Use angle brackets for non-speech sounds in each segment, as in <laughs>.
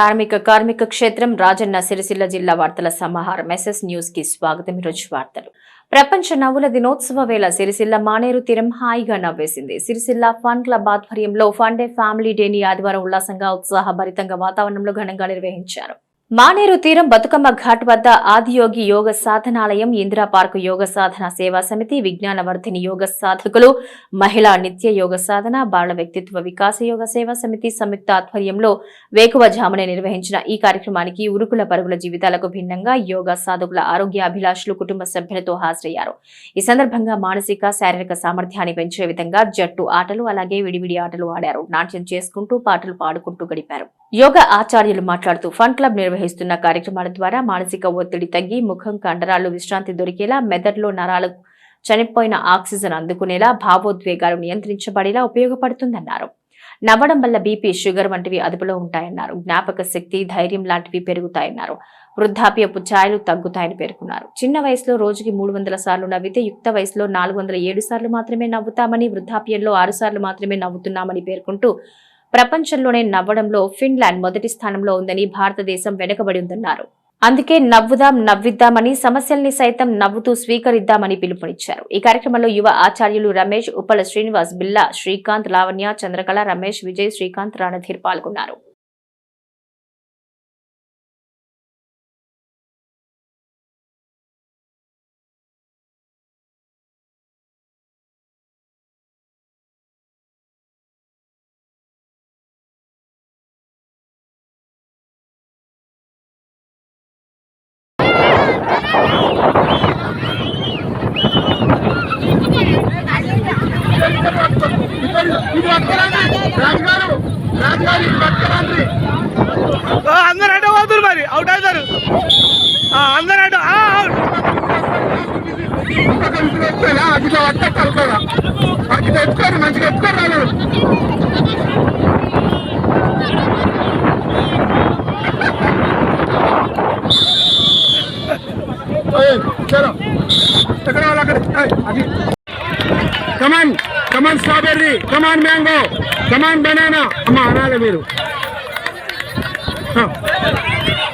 ధార్మిక కార్మిక క్షేత్రం రాజన్న సిరిసిల్ల జిల్లా వార్తల సమాహారం. ఎస్ఎస్ న్యూస్కి స్వాగతం. ఈరోజు వార్తలు. ప్రపంచ నవ్వుల దినోత్సవ వేళ సిరిసిల్ల మానేరు తీరం హాయిగా నవ్వేసింది. సిరిసిల్ల ఫన్ క్లబ్ ఆధ్వర్యంలో ఫన్ డే ఫ్యామిలీ డేని ఆదివారం ఉల్లాసంగా ఉత్సాహభరితంగా వాతావరణంలో ఘనంగా నిర్వహించారు. మానేరు తీరం బతుకమ్మ ఘాట్ వద్ద ఆదియోగి యోగ సాధనాలయం ఇందిరా పార్క్ యోగ సాధన సేవా సమితి విజ్ఞానవర్ధిని యోగ సాధకులు మహిళా నిత్య యోగ సాధన బాల వ్యక్తిత్వ వికాస యోగ సేవా సమితి సంయుక్త ఆధ్వర్యంలో వేకువజామునే నిర్వహించిన ఈ కార్యక్రమానికి ఉరుకుల పరుగుల జీవితాలకు భిన్నంగా యోగ సాధకుల ఆరోగ్య అభిలాషులు కుటుంబ సభ్యులతో హాజరయ్యారు. ఈ సందర్భంగా మానసిక శారీరక సామర్థ్యాన్ని పెంచే విధంగా జట్టు ఆటలు అలాగే విడివిడి ఆటలు ఆడారు. నాట్యం చేసుకుంటూ పాటలు పాడుకుంటూ గడిపారు. యోగా ఆచార్యులు మాట్లాడుతూ ఫన్ క్లబ్ నిర్వహిస్తున్న కార్యక్రమాల ద్వారా మానసిక ఒత్తిడి తగ్గి ముఖం కండరాలు విశ్రాంతి దొరికేలా మెదడులో నరాలు చనిపోయిన ఆక్సిజన్ అందుకునేలా భావోద్వేగాలు నియంత్రించబడేలా ఉపయోగపడుతుందన్నారు. నవ్వడం వల్ల బీపీ షుగర్ వంటివి అదుపులో ఉంటాయన్నారు. జ్ఞాపక శక్తి ధైర్యం లాంటివి పెరుగుతాయన్నారు. వృద్ధాప్యపు ఛాయలు తగ్గుతాయని పేర్కొన్నారు. చిన్న వయసులో రోజుకి మూడు వందల సార్లు నవ్వితే యుక్త వయసులో నాలుగు వందల ఏడు సార్లు మాత్రమే నవ్వుతామని వృద్ధాప్యంలో ఆరు సార్లు మాత్రమే నవ్వుతున్నామని పేర్కొంటూ ప్రపంచంలోనే నవ్వడంలో ఫిన్లాండ్ మొదటి స్థానంలో ఉందని భారతదేశం వెనుకబడి ఉందన్నారు. అందుకే నవ్వుదాం నవ్విద్దామని సమస్యల్ని సైతం నవ్వుతూ స్వీకరిద్దామని పిలుపునిచ్చారు. ఈ కార్యక్రమంలో యువ ఆచార్యులు రమేష్ ఉప్పల శ్రీనివాస్ బిల్లా శ్రీకాంత్ లావణ్య చంద్రకళ రమేష్ విజయ్ శ్రీకాంత్ రణధీర్ పాల్గొన్నారు రాజుగారు రాజుగారు ఇది పట్టుకురండి ఆ, అందరు అడ్డ పోతున్నారు మరి. అవుట్ అవుతారు అందరు అడ్డ. వస్తే కలుపుకోరా అది తెచ్చుకోరు మంచిగా ఎత్తుకోరు రాదు చలో come on strawberry come on mango come on banana. అమ్మ అనాలి మీరు.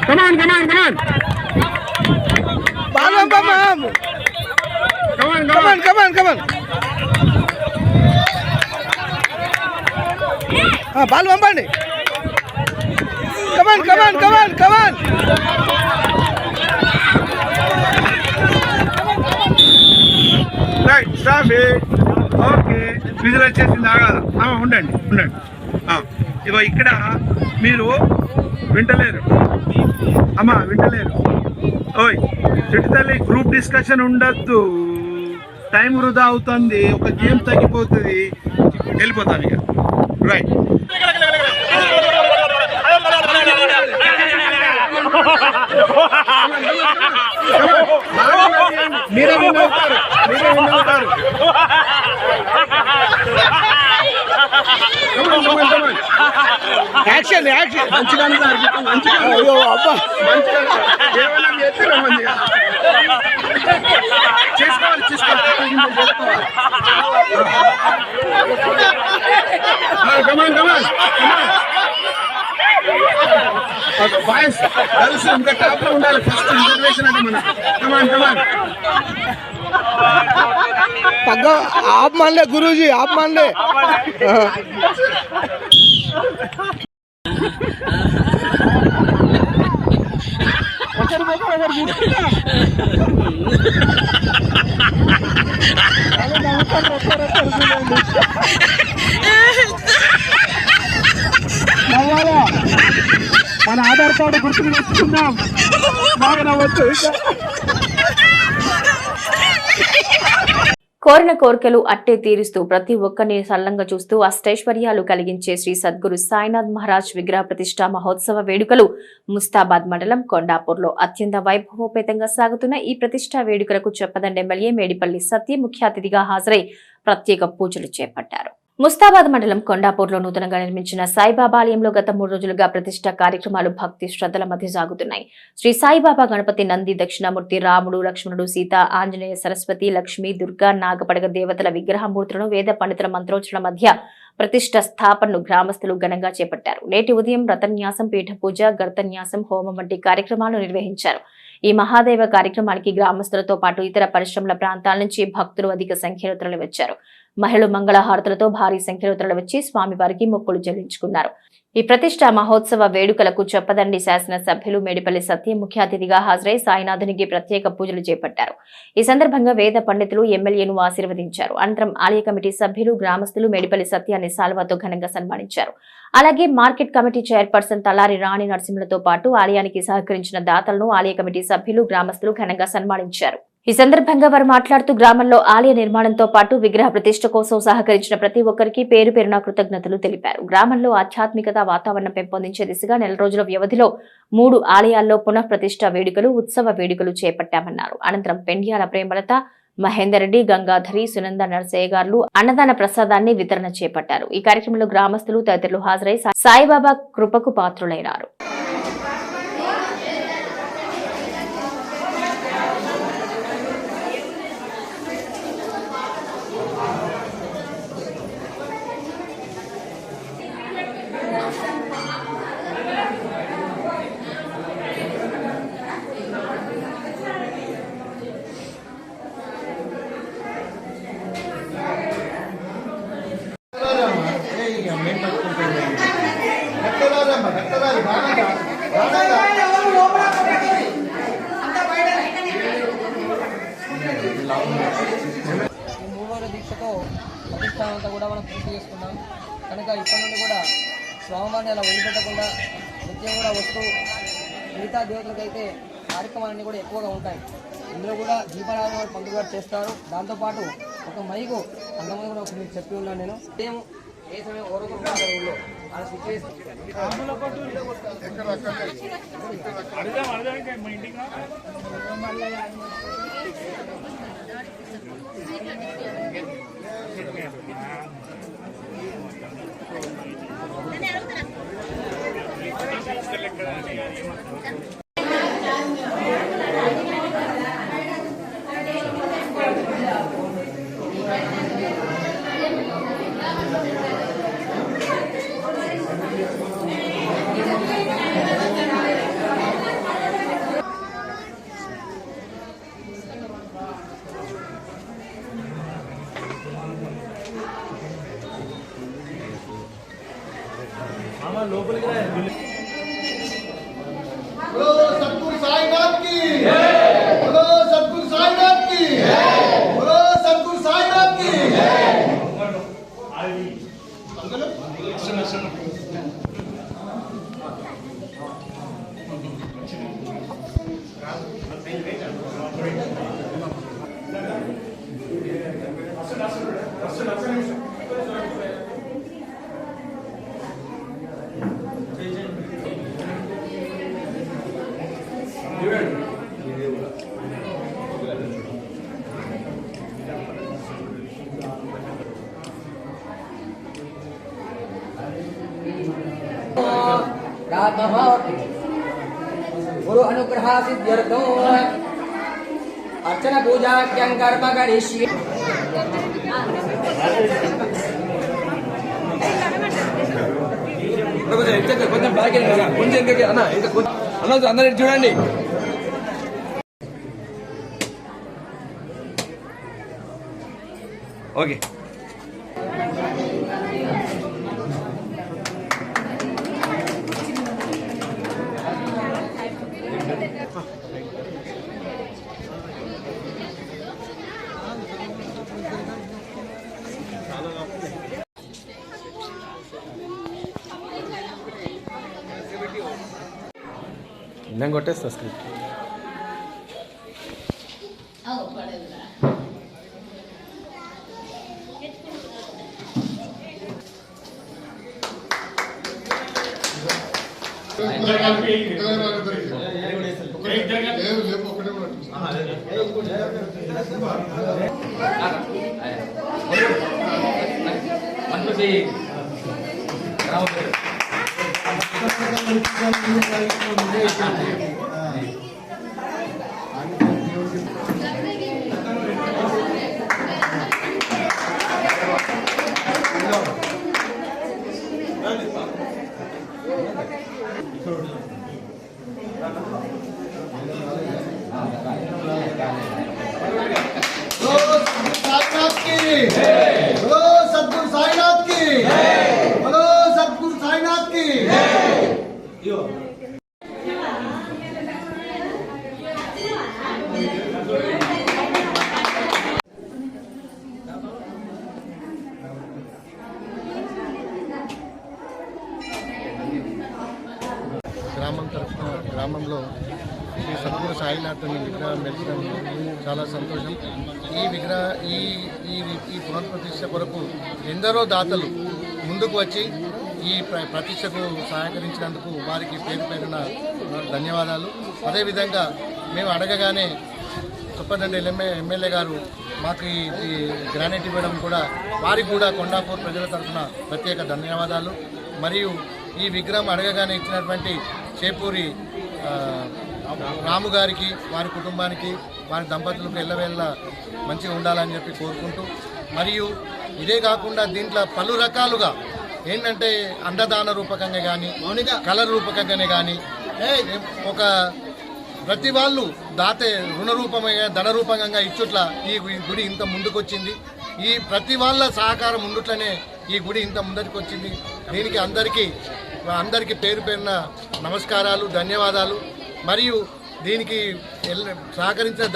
Come on come on come on. Come on. Come on come on. Come on ball పంపండి. Come on come on come on come on. Right stop okay విధులు వచ్చేసింది ఆగాల ఆ, ఉండండి ఉండండి. ఆ, ఇగో ఇక్కడ మీరు వింటలేరు. అమ్మా వింటలేరు. ఓయ్ చెట్టు తల్లి గ్రూప్ డిస్కషన్ ఉండద్దు. టైం వృధా అవుతుంది ఒక గేమ్ తగ్గిపోతుంది. వెళ్ళిపోతాం ఇక. రైట్ <laughs> మీరే విన్ అవుతారు మీరే విన్ అవుతారు యాక్షన్ యాక్షన్ మంచిగా సార్ మంచిగా అయ్యో అబ్బా మంచిగా ఉన్నారు. మంచిగా. చేసుకోవాలి చేసుకోవాలి come on come on come on, come on, come on. ఒక బాయ్స్ గర్ల్స్ ఇంకా టాప్లో ఉండాలి ఫస్ట్ రిజర్వేషన్ అంటే మనం కమాన్ కమాన్ పగ్గ ఆప్ మాన్లే గురూజీ ఆప్ మాన్లే ఆ. నవ్వాలా మన ఆధార్ కార్డు గుర్తుకు తెచ్చుకున్నాం బాగా నవ్వచ్చు కోరిన కోరికలు అట్టే తీరుస్తూ ప్రతి ఒక్కరిని సల్లంగా చూస్తూ అష్టైశ్వర్యాలు కలిగించే శ్రీ సద్గురు సాయినాథ్ మహారాజ్ విగ్రహ ప్రతిష్ట మహోత్సవ వేడుకలు ముస్తాబాద్ మండలం కొండాపూర్లో అత్యంత వైభవోపేతంగా సాగుతున్న ఈ ప్రతిష్టా వేడుకలకు చెప్పదండి ఎమ్మెల్యే మేడిపల్లి సత్య ముఖ్య అతిథిగా హాజరై ప్రత్యేక పూజలు చేపట్టారు. ముస్తాబాద్ మండలం కొండాపూర్లో నూతనంగా నిర్మించిన సాయిబాబా ఆలయంలో గత మూడు రోజులుగా ప్రతిష్ట కార్యక్రమాలు భక్తి శ్రద్ధల మధ్య సాగుతున్నాయి. శ్రీ సాయిబాబా గణపతి నంది దక్షిణామూర్తి రాముడు లక్ష్మణుడు సీత ఆంజనేయ సరస్వతి లక్ష్మి దుర్గా నాగపడగ దేవతల విగ్రహమూర్తులను వేద పండితుల మంత్రోచ్చరణ మధ్య ప్రతిష్ట స్థాపనను గ్రామస్తులు ఘనంగా చేపట్టారు. నేటి ఉదయం రతన్యాసం పీఠ పూజ గర్తన్యాసం హోమం వంటి కార్యక్రమాలు నిర్వహించారు. ఈ మహాదేవ కార్యక్రమానికి గ్రామస్తులతో పాటు ఇతర పరిశ్రమల ప్రాంతాల నుంచి భక్తులు అధిక సంఖ్యలో తరలివచ్చారు. మహిళలు మంగళహారతులతో భారీ సంఖ్యలో తరలివచ్చి స్వామివారికి మొక్కులు చెల్లించుకున్నారు. ఈ ప్రతిష్ట మహోత్సవ వేడుకలకు చెప్పదండి శాసనసభ్యులు మేడిపల్లి సత్యం ముఖ్య అతిథిగా హాజరై సాయినాథునికి ప్రత్యేక పూజలు చేపట్టారు. ఈ సందర్భంగా వేద పండితులు ఎమ్మెల్యేను ఆశీర్వదించారు. అనంతరం ఆలయ కమిటీ సభ్యులు గ్రామస్తులు మేడిపల్లి సత్యాన్ని సాల్వాతో ఘనంగా సన్మానించారు. అలాగే market committee chairperson Talari Rani నరసింహులతో పాటు ఆలయానికి సహకరించిన దాతలను ఆలయ కమిటీ సభ్యులు గ్రామస్తులు ఘనంగా సన్మానించారు. ఈ సందర్భంగా వారు మాట్లాడుతూ గ్రామంలో ఆలయ నిర్మాణంతో పాటు విగ్రహ ప్రతిష్ట కోసం సహకరించిన ప్రతి ఒక్కరికి పేరు పేరున కృతజ్ఞతలు తెలిపారు. గ్రామంలో ఆధ్యాత్మికత వాతావరణం పెంపొందించే దిశగా నెల రోజుల వ్యవధిలో మూడు ఆలయాల్లో పునః ప్రతిష్ట వేడుకలు ఉత్సవ వేడుకలు చేపట్టామన్నారు. అనంతరం పెండ్యాల ప్రేమలత మహేందర్ రెడ్డి గంగాధరి సునంద నరసయ్య గారు అన్నదాన ప్రసాదాన్ని వితరణ చేపట్టారు. ఈ కార్యక్రమంలో గ్రామస్తులు తదితరులు హాజరై సాయిబాబా కృపకు పాత్రులైనారు. ఈ మూడు దీక్షతో ప్రతిష్టానం అంతా కూడా మనం పూర్తి చేసుకున్నాం. కనుక ఇప్పటి నుండి కూడా స్వామివారిని అలా వదిలిపెట్టకుండా నిత్యం కూడా వస్తూ మిగతా దేవతలకైతే కార్యక్రమాలన్నీ కూడా ఎక్కువగా ఉంటాయి. ఇందులో కూడా దీపారాధన వారు పండుగ గారు చేస్తారు దాంతోపాటు ఒక మైకు అంతమంది కూడా ఒక చెప్పి ఉన్నాను నేను. సేమ్ ఏ సమయం ఎవరొకరు ఆ సిచ్యువేషన్ Gracias. गुरु अनुग्रह सिद्ध्यर्थो अर्चन पूजा कर्म करिष्ये కొంచెం ఇంకా కొంచెం బ్యాక్ వెళ్ళినా కొంచెం ఇంకా అన్న ఇంకా కొంచెం అన్న అందరు ఇటు చూడండి ఓకే నేను కొట్టేస్తా Turner. ముందుకు వచ్చి ఈ ప్ర- ప్రతిష్టకు సహకరించినందుకు వారికి పేరు పేరున ధన్యవాదాలు. అదేవిధంగా మేము అడగగానే చొప్పదండి ఎమ్మె ఎమ్మెల్యే గారు మాకు ఈ గ్రానైట్ ఇవ్వడం కూడా వారికి కూడా కొండాపూర్ ప్రజల తరఫున ప్రత్యేక ధన్యవాదాలు. మరియు ఈ విగ్రహం అడగగానే ఇచ్చినటువంటి చేపూరి రాముగారికి రాము గారికి వారి కుటుంబానికి వారి దంపతులకు ఎల్లవేళ్ళ మంచిగా ఉండాలని చెప్పి కోరుకుంటూ మరియు ఇదే కాకుండా దీంట్లో పలు రకాలుగా ఏంటంటే అండదాన రూపకంగా కానీ కలర్ రూపకంగానే కానీ ఒక ప్రతి వాళ్ళు దాతే ధన రూపంగా ఇచ్చుట్ల ఈ గుడి ఇంత ముందుకొచ్చింది. ఈ ప్రతి వాళ్ళ సహకారం ఉండుట్లనే ఈ గుడి ఇంత ముందరికి వచ్చింది దీనికి అందరికీ అందరికీ పేరు పేరున నమస్కారాలు ధన్యవాదాలు. మరియు దీనికి సహకరించిన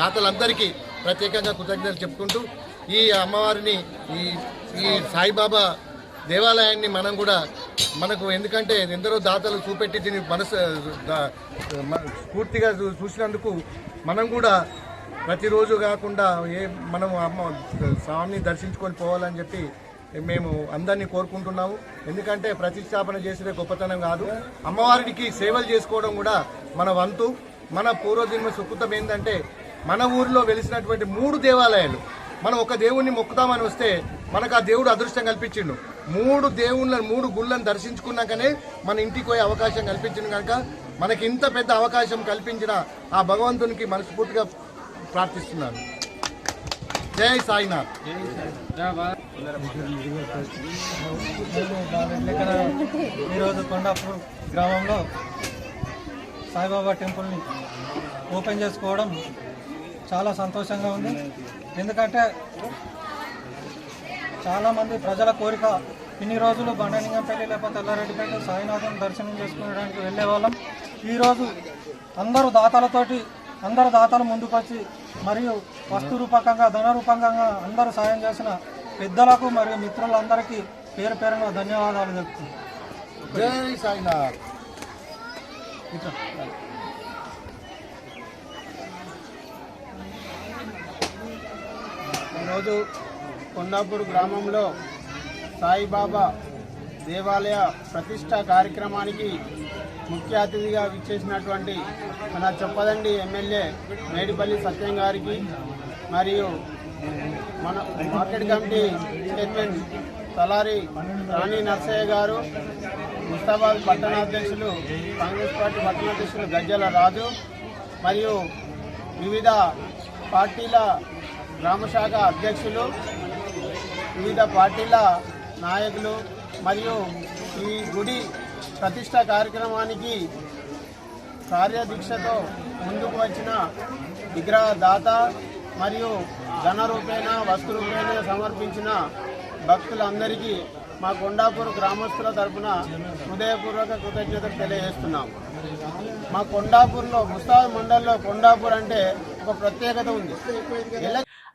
దాతలందరికీ ప్రత్యేకంగా కృతజ్ఞతలు చెప్పుకుంటూ ఈ అమ్మవారిని ఈ ఈ సాయిబాబా దేవాలయాన్ని మనం కూడా మనకు ఎందుకంటే ఎందరో దాతలు చూపెట్టి దీన్ని మనసు పూర్తిగా చూసినందుకు మనం కూడా ప్రతిరోజు కాకుండా ఏ మనం అమ్మ స్వామిని దర్శించుకొని పోవాలని చెప్పి మేము అందరినీ కోరుకుంటున్నాము. ఎందుకంటే ప్రతిష్టాపన చేసేదే గొప్పతనం కాదు. అమ్మవారికి సేవలు చేసుకోవడం కూడా మన వంతు. మన పూర్వజన్మ సుకృతం ఏంటంటే మన ఊరిలో వెలిసినటువంటి మూడు దేవాలయాలు. మనం ఒక దేవుణ్ణి మొక్కుతామని వస్తే మనకు ఆ దేవుడు అదృష్టం కల్పించిండు. మూడు దేవుళ్ళను మూడు గుళ్ళను దర్శించుకున్నాకనే మన ఇంటికి పోయే అవకాశం కల్పించింది కనుక మనకి ఇంత పెద్ద అవకాశం కల్పించిన ఆ భగవంతునికి మనస్ఫూర్తిగా ప్రార్థిస్తున్నాను. జై సాయినాథ్. ఈరోజు కొండాపూర్ గ్రామంలో సాయిబాబా టెంపుల్ని ఓపెన్ చేసుకోవడం చాలా సంతోషంగా ఉంది. ఎందుకంటే చాలామంది ప్రజల కోరిక ఇన్ని రోజులు బండలింగంపల్లి లేకపోతే ఎల్లారెడ్డిపేట సాయినాథం దర్శనం చేసుకోవడానికి వెళ్ళే వాళ్ళం ఈరోజు అందరూ దాతలతోటి అందరు దాతలు ముందుకొచ్చి మరియు వస్తు రూపకంగా ధన రూపకంగా అందరూ సాయం చేసిన పెద్దలకు మరియు మిత్రులందరికీ పేరు పేరున ధన్యవాదాలు చెప్తున్నాను ఈరోజు కొండాపూర్ గ్రామంలో సాయిబాబా దేవాలయ ప్రతిష్ట కార్యక్రమానికి ముఖ్య అతిథిగా విచ్చేసినటువంటి మన చొప్పదండి ఎమ్మెల్యే మేడిపల్లి సత్యం గారికి మరియు మన market committee chairman Talari Rani Narsaiah గారు ముస్తాబాద్ పట్టణాధ్యక్షులు కాంగ్రెస్ పార్టీ పట్టణాధ్యక్షులు గజ్జల రాజు మరియు వివిధ పార్టీల గ్రామశాఖ అధ్యక్షులు వివిధ పార్టీల నాయకులు మరియు ఈ గుడి ప్రతిష్ట కార్యక్రమానికి కార్యదీక్షతో ముందుకు వచ్చిన విగ్రహదాత మరియు ధనరూపేణ వస్తురూపేణ సమర్పించిన భక్తులందరికీ మా కొండాపూర్ గ్రామస్తుల తరపున హృదయపూర్వక కృతజ్ఞతలు తెలియజేస్తున్నాం మా కొండాపూర్లో ముస్తాబ్ మండల్లో కొండాపూర్ అంటే ఒక ప్రత్యేకత ఉంది.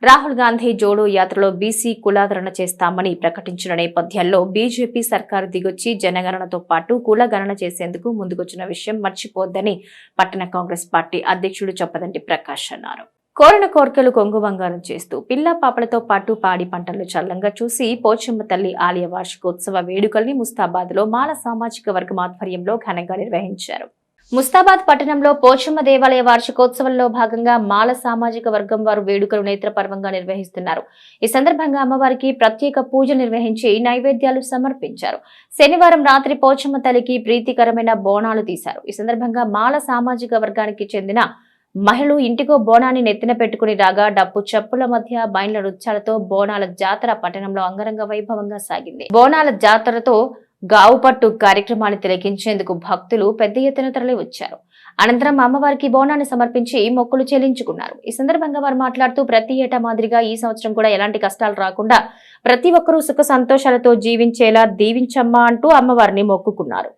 రాహుల్ గాంధీ జోడో యాత్రలో బీసీ కులాదరణ చేస్తామని ప్రకటించిన నేపథ్యంలో బీజేపీ సర్కారు దిగొచ్చి జనగణనతో పాటు కులగణన చేసేందుకు ముందుకొచ్చిన విషయం మర్చిపోద్దని పట్టణ కాంగ్రెస్ పార్టీ అధ్యక్షుడు చొప్పదండి ప్రకాష్ అన్నారు. కోరిన కోరికలు కొంగు బంగారం చేస్తూ పిల్ల పాపలతో పాటు పాడి పంటలు చల్లంగా చూసి పోచమ్మ తల్లి ఆలయ వార్షికోత్సవ వేడుకల్ని ముస్తాబాద్లో మాల సామాజిక వర్గం ఆధ్వర్యంలో ఘనంగా నిర్వహించారు. ముస్తాబాద్ పట్టణంలో పోచమ్మ దేవాలయ వార్షికోత్సవంలో భాగంగా మాల సామాజిక వర్గం వారు వేడుకలు నేత్రపర్వంగా నిర్వహిస్తున్నారు. ఈ సందర్భంగా అమ్మవారికి ప్రత్యేక పూజలు నిర్వహించి నైవేద్యాలు సమర్పించారు. శనివారం రాత్రి పోచమ్మ తల్లికి ప్రీతికరమైన బోనాలు తీశారు. ఈ సందర్భంగా మాల సామాజిక వర్గానికి చెందిన మహిళలు ఇంటికో బోనాన్ని నెత్తిన పెట్టుకుని రాగా డప్పు చెప్పుల మధ్య బయళ్ళ నృత్యాలతో బోనాల జాతర పట్టణంలో అంగరంగ వైభవంగా సాగింది. బోనాల జాతరతో గావుపట్టు కార్యక్రమాన్ని తిలకించేందుకు భక్తులు పెద్ద ఎత్తున తరలి వచ్చారు అనంతరం అమ్మవారికి బోనాన్ని సమర్పించి మొక్కులు చెల్లించుకున్నారు. ఈ సందర్భంగా వారు మాట్లాడుతూ ప్రతి ఏటా మాదిరిగా ఈ సంవత్సరం కూడా ఎలాంటి కష్టాలు రాకుండా ప్రతి ఒక్కరూ సుఖ సంతోషాలతో జీవించేలా దీవించమ్మా అంటూ అమ్మవారిని మొక్కుకున్నారు.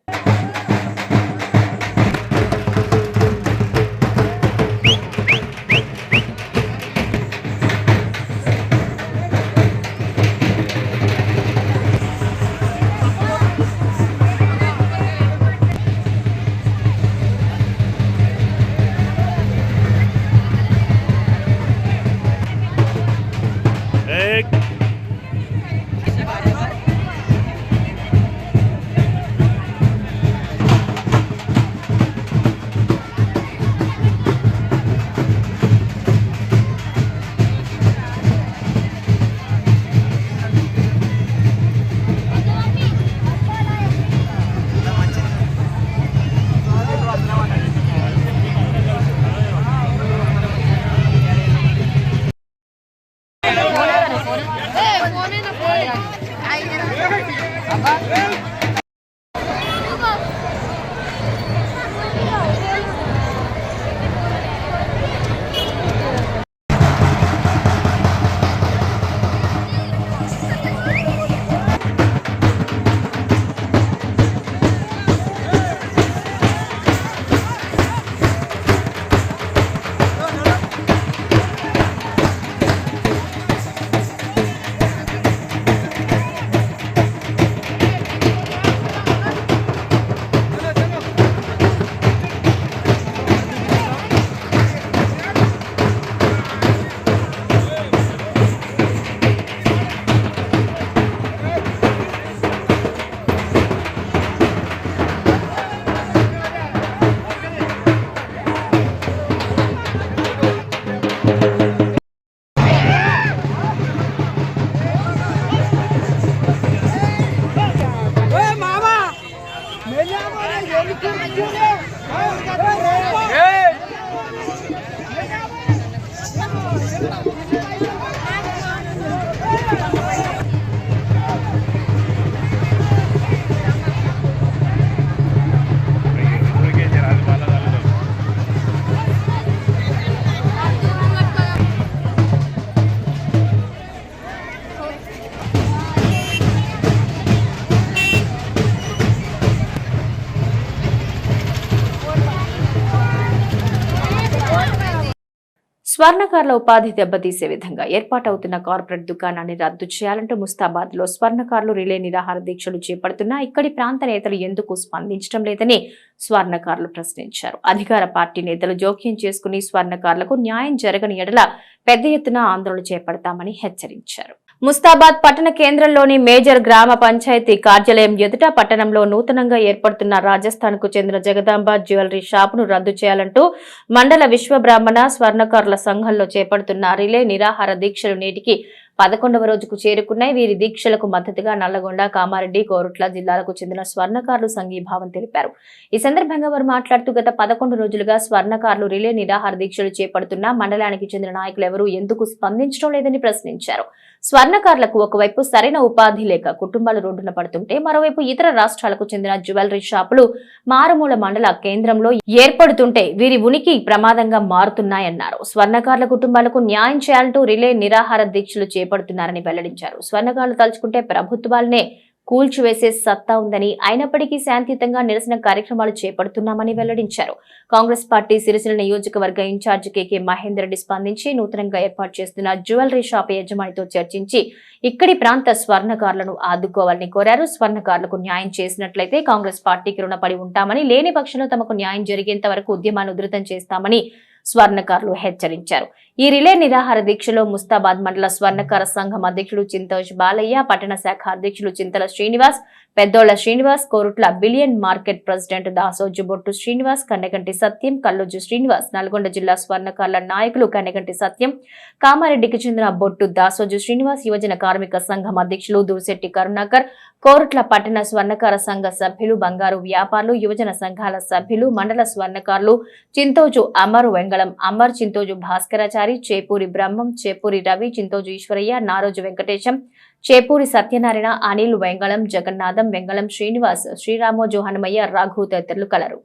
స్వర్ణకారుల ఉపాధి దెబ్బతీసే విధంగా ఏర్పాటవుతున్న కార్పొరేట్ దుకాణాన్ని రద్దు చేయాలంటూ ముస్తాబాద్లో స్వర్ణకారులు రిలే నిరాహార దీక్షలు చేపడుతున్నా ఇక్కడి ప్రాంత నేతలు ఎందుకు స్పందించడం లేదని స్వర్ణకారులు ప్రశ్నించారు. అధికార పార్టీ నేతలు జోక్యం చేసుకుని స్వర్ణకారులకు న్యాయం జరగని ఎడల పెద్ద ఎత్తున ఆందోళన చేపడతామని హెచ్చరించారు. ముస్తాబాద్ పట్టణ కేంద్రంలోని మేజర్ గ్రామ పంచాయతీ కార్యాలయం ఎదుట పట్టణంలో నూతనంగా ఏర్పడుతున్న రాజస్థాన్కు చెందిన జగదాంబ జ్యువెలరీ షాపును రద్దు చేయాలంటూ మండల విశ్వ బ్రాహ్మణ స్వర్ణకారుల సంఘంలో చేపడుతున్న రిలే నిరాహార దీక్షలు నేటికి పదకొండవ రోజుకు చేరుకున్నాయి. వీరి దీక్షలకు మద్దతుగా నల్లగొండ కామారెడ్డి కోరుట్ల జిల్లాలకు చెందిన స్వర్ణకారులు సంఘీభావం తెలిపారు. ఈ సందర్భంగా వారు మాట్లాడుతూ గత పదకొండు రోజులుగా స్వర్ణకారులు రిలే నిరాహార దీక్షలు చేపడుతున్న మండలానికి చెందిన నాయకులు ఎవరూ ఎందుకు స్పందించడం లేదని ప్రశ్నించారు. స్వర్ణకారులకు ఒకవైపు సరైన ఉపాధి లేక కుటుంబాలు రోడ్డున పడుతుంటే మరోవైపు ఇతర రాష్ట్రాలకు చెందిన జ్యువెలరీ షాపులు మారుమూల మండల కేంద్రంలో ఏర్పడుతుంటే వీరి ఉనికి ప్రమాదంగా మారుతున్నాయన్నారు. స్వర్ణకారుల కుటుంబాలకు న్యాయం చేయాలంటూ రిలే నిరాహార దీక్షలు చేపడుతున్నారని వెల్లడించారు. స్వర్ణకారులు తలుచుకుంటే ప్రభుత్వాలనే కూల్చివేసే సత్తా ఉందని అయినప్పటికీ శాంతియుతంగా నిరసన కార్యక్రమాలు చేపడుతున్నామని వెల్లడించారు. కాంగ్రెస్ పార్టీ సిరిసిల నియోజకవర్గ ఇన్ఛార్జి కెకే మహేందర్ రెడ్డి స్పందించి నూతనంగా ఏర్పాటు చేస్తున్న జ్యువెలరీ షాప్ యజమానితో చర్చించి ఇక్కడి ప్రాంత స్వర్ణకారులను ఆదుకోవాలని కోరారు. స్వర్ణకారులకు న్యాయం చేసినట్లయితే కాంగ్రెస్ పార్టీకి రుణపడి ఉంటామని లేని పక్షంలో తమకు న్యాయం జరిగేంత వరకు ఉద్యమాన్ని ఉధృతం చేస్తామని స్వర్ణకారులు హెచ్చరించారు. ఈ రిలే నిరాహార దీక్షలో ముస్తాబాద్ మండల స్వర్ణకార సంఘం అధ్యక్షుడు చింతోష్ బాలయ్య పట్టణ శాఖ అధ్యక్షులు Chintala Srinivas Peddolla Srinivas Korutla billion market president Dasoju Bottu Srinivas Kanneganti సత్యం కల్లోజు శ్రీనివాస్ నల్గొండ జిల్లా స్వర్ణకారుల నాయకులు కన్నెగంటి సత్యం కామారెడ్డికి చెందిన బొట్టు దాసోజు శ్రీనివాస్ యువజన కార్మిక సంఘం అధ్యక్షులు దూశెట్టి కరుణాకర్ కోరుట్ల పట్టణ స్వర్ణకార సంఘ సభ్యులు బంగారు వ్యాపారులు యువజన సంఘాల సభ్యులు మండల స్వర్ణకారులు చింతోజు అమరు వెంగళం అమర్ చింతోజు భాస్కరాచారి చేపూరి బ్రహ్మం చేపూరి రవి చింతోజు ఈశ్వరయ్య నారోజు వెంకటేశం చేపూరి సత్యనారాయణ అనిల్ వెంగళం జగన్నాథం వెంగళం శ్రీనివాస్ శ్రీరామోజు హనుమయ్య రాఘు తదితరులు కలరు.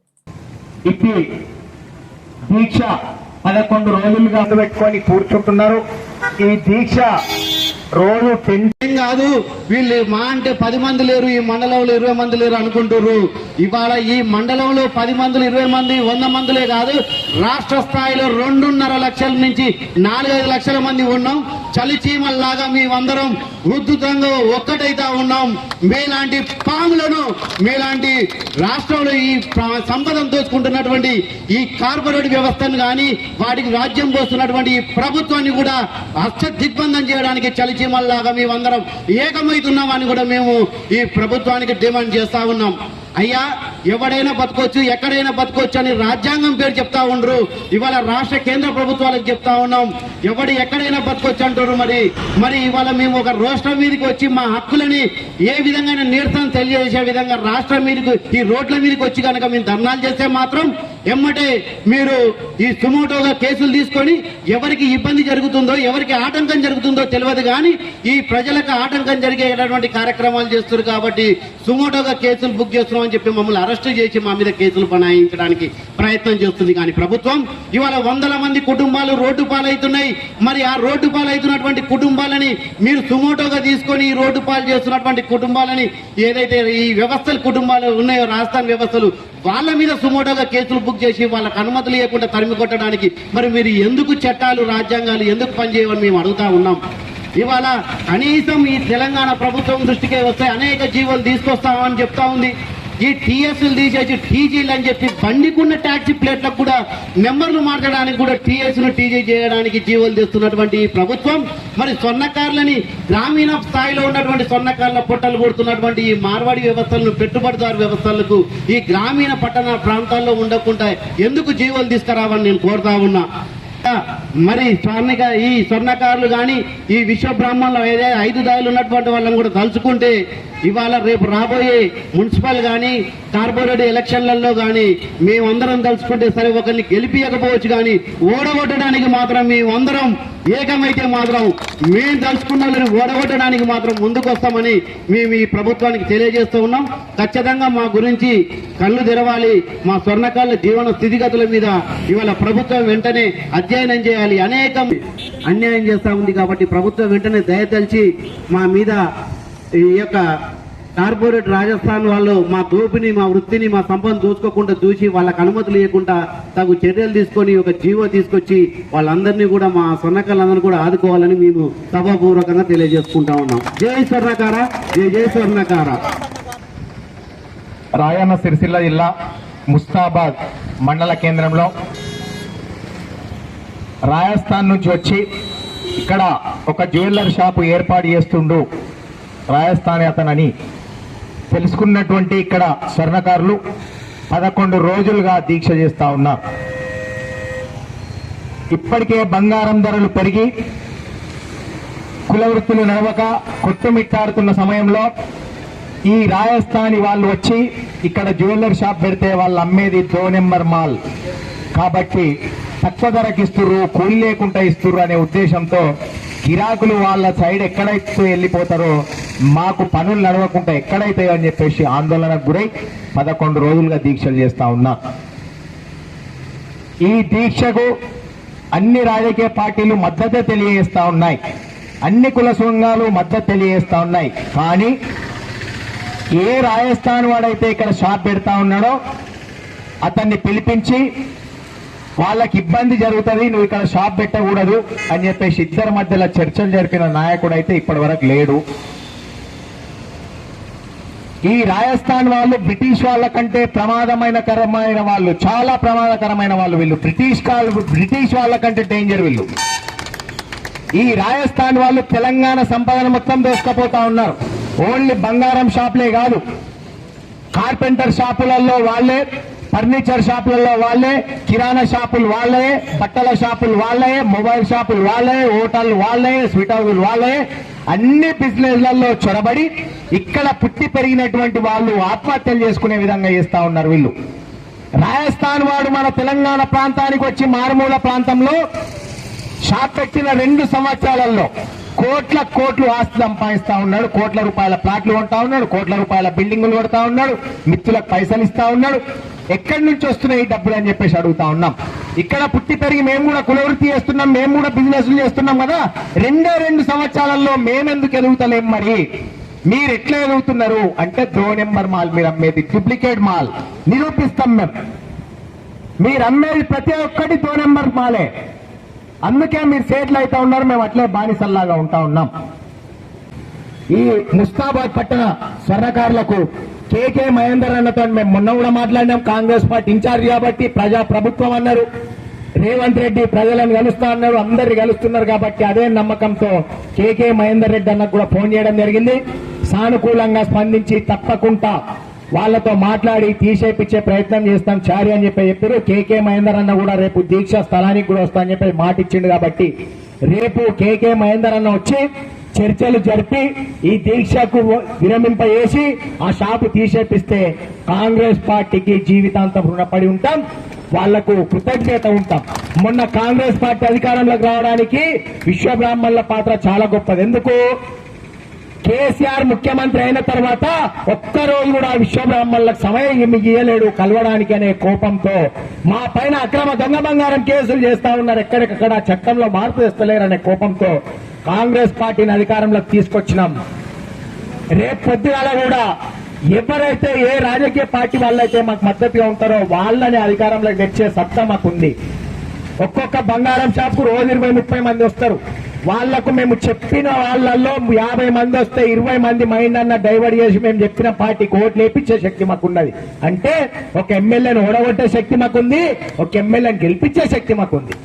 దీక్ష పదకొండు రోజులుగా పెట్టుకొని కూర్చుంటున్నారు. ఈ దీక్ష రోజు టెన్ కాదు వీళ్ళు మా అంటే పది మంది లేరు ఈ మండలంలో ఇరవై మంది లేరు అనుకుంటుర్రు. ఇవాళ ఈ మండలంలో పది మందులు ఇరవై మంది వంద మందులే కాదు రాష్ట్ర స్థాయిలో రెండున్నర లక్షల నుంచి నాలుగైదు లక్షల మంది ఉన్నాం. చలిచీమల్లాగా మేమందరం ఉద్ధృతంగా ఒక్కటైతే ఉన్నాం. మీలాంటి పాములను మీలాంటి రాష్ట్రంలో ఈ ప్ర- సంపదను దోచుకుంటున్నటువంటి ఈ కార్పొరేట్ వ్యవస్థను కానీ వాటికి రాజ్యం పోస్తున్నటువంటి ఈ ప్రభుత్వాన్ని కూడా అష్ట దిగ్బంధం చేయడానికి చలిచీమల్లాగా మేమందరం ఏకమవుతున్నామని కూడా మేము ఈ ప్రభుత్వానికి డిమాండ్ చేస్తా ఉన్నాం. అయ్యా ఎవడైనా బతకొచ్చు ఎక్కడైనా బతకొచ్చు అని రాజ్యాంగం పేరు చెప్తా ఉండరు. ఇవాళ రాష్ట్ర కేంద్ర ప్రభుత్వాలకు చెప్తా ఉన్నాం. ఎవడు ఎక్కడైనా బతకొచ్చు అంటారు మరి. మరి ఇవాళ మేము ఒక రాష్ట్రం మీదకి వచ్చి మా హక్కులని ఏ విధంగా నిరసన తెలియజేసే విధంగా రాష్ట్రం మీదకి ఈ రోడ్ల మీదకి వచ్చి కనుక మేము ధర్నాలు చేస్తే మాత్రం ఎమ్మటే మీరు ఈ సుమోటోగా కేసులు తీసుకొని ఎవరికి ఇబ్బంది జరుగుతుందో ఎవరికి ఆటంకం జరుగుతుందో తెలియదు కానీ ఈ ప్రజలకు ఆటంకం జరిగేటటువంటి కార్యక్రమాలు చేస్తారు కాబట్టి సుమోటోగా కేసులు బుక్ చేస్తున్నాం అని చెప్పి మమ్మల్ని అరెస్ట్ చేసి మా మీద కేసులు బనాయించడానికి ప్రయత్నం చేస్తుంది కానీ ప్రభుత్వం. ఇవాళ వందల మంది కుటుంబాలు రోడ్డు పాలవుతున్నాయి. మరి ఆ రోడ్డు పాలవుతున్నటువంటి కుటుంబాలని మీరు సుమోటోగా తీసుకొని ఈ రోడ్డు పాలు చేస్తున్నటువంటి కుటుంబాలని ఏదైతే ఈ వ్యవస్థలు కుటుంబాలు ఉన్నాయో రాజస్థాన్ వ్యవస్థలు వాళ్ళ మీద సుమోటోగా కేసులు బుక్ చేసి వాళ్ళకి అనుమతులు లేకుండా తరిమి కొట్టడానికి మరి మీరు ఎందుకు చట్టాలు రాజ్యాంగాలు ఎందుకు పనిచేయమని మేము అడుగుతా ఉన్నాం. ఇవాళ కనీసం ఈ తెలంగాణ ప్రభుత్వం దృష్టికే వస్తే అనేక జీవోలు తీసుకొస్తామని చెప్తా ఉంది. ఈ టీఎస్లు తీసేసి టీజీలు అని చెప్పి బండికున్న ట్యాక్సీ ప్లేట్లకు కూడా నెంబర్లు మార్చడానికి కూడా టీఎస్ను టీజీ చేయడానికి జీవోలు తెస్తున్నటువంటి ఈ ప్రభుత్వం. మరి సొన్నకారులని గ్రామీణ స్థాయిలో ఉన్నటువంటి స్వర్ణకారుల పొట్టలు కొడుతున్నటువంటి ఈ మార్వాడి వ్యవస్థలను పెట్టుబడిదారు వ్యవస్థలకు ఈ గ్రామీణ పట్టణ ప్రాంతాల్లో ఉండకుండా ఎందుకు జీవోలు తీసుకురావని నేను కోరుతా ఉన్నా. మరి స్వర్ణిక ఈ స్వర్ణకారులు కానీ ఈ విశ్వ బ్రాహ్మణులు ఏదైతే ఐదు దాయులు ఉన్నటువంటి వాళ్ళని కూడా తలుచుకుంటే ఇవాళ రేపు రాబోయే మున్సిపల్ కానీ కార్పొరేట్ ఎలక్షన్లలో కానీ మేమందరం తలుచుకుంటే సరే ఒకరిని గెలిపియకపోవచ్చు కానీ ఓడగొట్టడానికి మాత్రం మేమందరం ఏకమైతే మాత్రం మేము తలుచుకున్న ఓడగొట్టడానికి మాత్రం ముందుకు వస్తామని మేము ఈ ప్రభుత్వానికి తెలియజేస్తూ ఉన్నాం. ఖచ్చితంగా మా గురించి కళ్ళు తెరవాలి. మా స్వర్ణకారుల జీవన స్థితిగతుల మీద ఇవాళ ప్రభుత్వం వెంటనే అధ్యయనం చేయాలి. అనేకం అన్యాయం చేస్తూ ఉంది కాబట్టి ప్రభుత్వం వెంటనే దయతలిచి మా మీద ఈ యొక్క కార్పొరేట్ రాజస్థాన్ వాళ్ళు మా దోపిని మా వృత్తిని మా సంపదను దోచుకోకుండా చూసి వాళ్ళకి అనుమతులు ఇవ్వకుండా తగు చర్యలు తీసుకొని ఒక జీవో తీసుకొచ్చి వాళ్ళందరినీ కూడా మా స్వర్ణకారులందరినీ కూడా ఆదుకోవాలని మేము సభాపూర్వకంగా తెలియజేసుకుంటా ఉన్నాం. జై స్వర్ణకార జై జై స్వర్ణకార. రాయన్న సిరిసిల్ల జిల్లా ముస్తాబాద్ మండల కేంద్రంలో రాజస్థాన్ నుంచి వచ్చి ఇక్కడ ఒక జ్యువెలర్ షాపు ఏర్పాటు చేస్తుండు రాజస్థాన్ అతనని. తెలుసుకున్నటువంటి ఇక్కడ స్వర్ణకారులు పదకొండు రోజులుగా దీక్ష చేస్తా ఉన్నారు. ఇప్పటికే బంగారం ధరలు పెరిగి కుల వృత్తులు నడవక కొట్టుమిట్టాడుతున్న సమయంలో ఈ రాజస్థాని వాళ్ళు వచ్చి ఇక్కడ జ్యువెలర్ షాప్ పెడితే వాళ్ళు అమ్మేది దో నెంబర్ మాల్. కాబట్టి తక్కువ ధరకి ఇస్తుర్రు కూలి లేకుండా ఇస్తుర్రు అనే ఉద్దేశంతో గిరాకులు వాళ్ళ సైడ్ ఎక్కడైతే వెళ్ళిపోతారో మాకు పనులు నడవకుండా ఎక్కడైతే అని చెప్పేసి ఆందోళనకు గురై పదకొండు రోజులుగా దీక్షలు చేస్తా ఉన్నా. ఈ దీక్షకు అన్ని రాజకీయ పార్టీలు మద్దతు తెలియజేస్తా ఉన్నాయి. అన్ని కుల సంఘాలు మద్దతు తెలియజేస్తా ఉన్నాయి. కానీ ఏ రాజస్థాన్ వాడైతే ఇక్కడ షాప్ పెడతా ఉన్నాడో అతన్ని పిలిపించి వాళ్ళకి ఇబ్బంది జరుగుతుంది నువ్వు ఇక్కడ షాప్ పెట్టకూడదు అని చెప్పేసి ఇద్దరి మధ్యలో చర్చలు జరిపిన నాయకుడు అయితే ఇప్పటి వరకు లేడు. ఈ రాజస్థాన్ వాళ్ళు బ్రిటిష్ వాళ్ళ కంటే ప్రమాదమైన కరమైన వాళ్ళు చాలా ప్రమాదకరమైన వాళ్ళు వీళ్ళు. బ్రిటిష్ కాల్ బ్రిటిష్ వాళ్ళ కంటే డేంజర్ వీళ్ళు. ఈ రాజస్థాన్ వాళ్ళు తెలంగాణ సంపాదన మొత్తం దోసుకపోతా ఉన్నారు. ఓన్లీ బంగారం షాపులే కాదు. కార్పెంటర్ షాపులలో వాళ్ళే ఫర్నిచర్ షాపులలో వాళ్ళే కిరాణా షాపులు వాళ్ళే బట్టల షాపులు వాళ్ళే మొబైల్ షాపులు వాళ్ళే హోటల్ వాళ్ళే స్వీట్ హౌస్లు వాళ్ళే అన్ని బిజినెస్లలో చొరబడి ఇక్కడ పుట్టి పెరిగినటువంటి వాళ్ళు ఆత్మహత్యలు చేసుకునే విధంగా చేస్తూ ఉన్నారు వీళ్ళు. రాజస్థాన్ వాడు మన తెలంగాణ ప్రాంతానికి వచ్చి మారుమూల ప్రాంతంలో షాప్ పెట్టిన రెండు సంవత్సరాలలో కోట్ల కోట్లు ఆస్తి సంపాదిస్తా ఉన్నాడు. కోట్ల రూపాయల ప్లాట్లు కొంటా ఉన్నాడు. కోట్ల రూపాయల బిల్డింగులు కొడతా ఉన్నాడు. మిత్రులకు పైసలు ఇస్తా ఉన్నాడు. ఎక్కడి నుంచి వస్తున్నాయి డబ్బులు అని చెప్పేసి అడుగుతా ఉన్నాం. ఇక్కడ పుట్టి పెరిగి మేము కూడా కులవృత్తి చేస్తున్నాం మేము కూడా బిజినెస్లు చేస్తున్నాం కదా. రెండే రెండు సంవత్సరాలలో మేమెందుకు ఎదుగుతలేం మరి? మీరు ఎట్లా ఎదుగుతున్నారు? అంటే దో నెంబర్ మాల్ మీరు అమ్మేది డూప్లికేట్ మాల్. నిరూపిస్తాం మేము మీరు అమ్మేది ప్రతి ఒక్కటి దో నెంబర్ మాలే. అందుకే మీరు సేట్లు అవుతా ఉన్నారు మేము అట్లే బానిసల్లాగా ఉంటా ఉన్నాం. ఈ ముస్తాబాద్ పట్టణ స్వర్ణకారులకు కేకే మహేందర్ అన్నతో మేము మొన్న కూడా మాట్లాడినాం. కాంగ్రెస్ పార్టీ ఇన్ఛార్జ్ కాబట్టి ప్రజా ప్రభుత్వం అన్నారు. రేవంత్ రెడ్డి ప్రజలను కలుస్తా అన్నారు. అందరు కలుస్తున్నారు కాబట్టి అదే నమ్మకంతో కేకే మహేందర్ రెడ్డి అన్నకు కూడా ఫోన్ చేయడం జరిగింది. సానుకూలంగా స్పందించి తప్పకుండా వాళ్ళతో మాట్లాడి తీసేపిచ్చే ప్రయత్నం చేస్తాం. చారి అని చెప్పి చెప్పారు. కేకే మహేందర్ అన్న కూడా రేపు దీక్ష స్థలానికి కూడా వస్తా అని చెప్పి మాట ఇచ్చిండు కాబట్టి రేపు కేకే మహేందర్ అన్న వచ్చి చర్చలు జరిపి ఈ దీక్షకు విరమింపజేసి ఆ షాపు తీసేపిస్తే కాంగ్రెస్ పార్టీకి జీవితాంతం రుణపడి ఉంటాం వాళ్ళకు కృతజ్ఞత ఉంటాం. మొన్న కాంగ్రెస్ పార్టీ అధికారంలోకి రావడానికి విశ్వబ్రాహ్మణుల పాత్ర చాలా గొప్పది. ఎందుకు? కేసీఆర్ ముఖ్యమంత్రి అయిన తర్వాత ఒక్కరోజు కూడా విశ్వబ్రాహ్మణులకు సమయం ఇయ్యలేడు కలవడానికి అనే కోపంతో. మా పైన అక్రమ దొంగ బంగారం కేసులు చేస్తా ఉన్నారు. ఎక్కడికక్కడ చట్టంలో మార్పు తెస్తలేరనే కోపంతో కాంగ్రెస్ పార్టీని అధికారంలోకి తీసుకొచ్చినాం. రేపు పొద్దుగాల కూడా ఎవరైతే ఏ రాజకీయ పార్టీ వాళ్ళైతే మాకు మద్దతుగా ఉంటారో వాళ్ళని అధికారంలోకి తెచ్చే సత్తా మాకుంది. ఒక్కొక్క బంగారం షాప్కు రోజు ఇరవై ముప్పై మంది వస్తారు. వాళ్ళకు మేము చెప్పిన వాళ్ళల్లో యాభై మంది వస్తే ఇరవై మంది మైండ్ అన్న డైవర్ట్ చేసి మేము చెప్పిన పార్టీకి ఓట్లు వేపించే శక్తి మాకున్నది. అంటే ఒక ఎమ్మెల్యేను ఓడగొట్టే శక్తి మాకుంది ఒక ఎమ్మెల్యేని గెలిపించే శక్తి మాకుంది.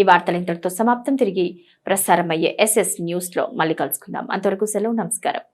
ఈ వార్తలు ఇంతటితో సమాప్తం. తిరిగి ప్రసారం అయ్యే ఎస్ఎస్ న్యూస్లో మళ్ళీ కలుసుకుందాం. అంతవరకు సెలవు నమస్కారం.